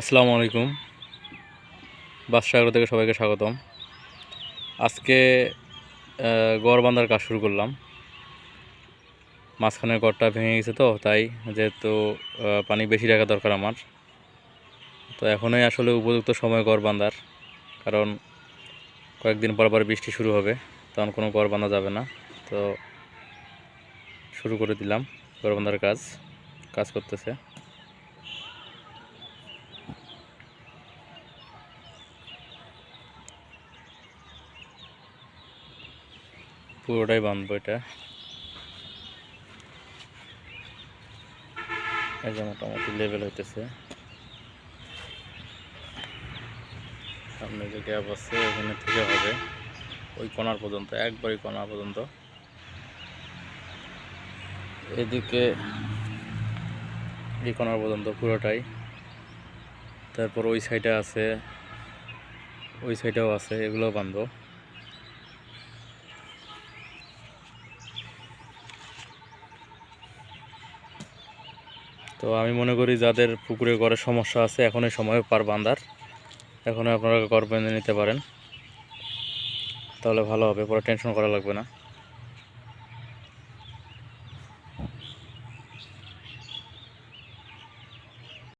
আসসালামু আলাইকুম। বাদশাহর থেকে সবাইকে স্বাগতম। আজকে গড় বাঁধার কাজ শুরু করলাম। মাঝখানের গড়টা ভেঙে গেছে তো, তাই যেহেতু পানি বেশি রাখা দরকার আমার। তো এখনই আসলে উপযুক্ত সময় গড় বাঁধার কারণ কয়েকদিন পর পর বৃষ্টি শুরু হবে, তখন কোনো গড় বাঁধা যাবে না। তো শুরু করে দিলাম গড় বাঁধার কাজ কাজ করতেছে। পুরোটাই বাঁধবো এটা। মোটামুটি লেভেল হইতেছে। সামনে যে গ্যাপ আছে ওখানে থেকে হবে। ওই কোনার পর্যন্ত, একবারই কোনা পর্যন্ত। এদিকে এই কোনার পর্যন্ত পুরোটাই। তারপর ওই সাইডে আছে, ওই সাইডেও আছে এগুলো বাঁধবো। তো আমি মনে করি যাদের পুকুরে ঘরের সমস্যা আছে এখনই সময় পার বান্দার। এখনই আপনারা ঘর বেঁধে নিতে পারেন। তাহলে ভালো হবে, পরে টেনশন করা লাগবে না।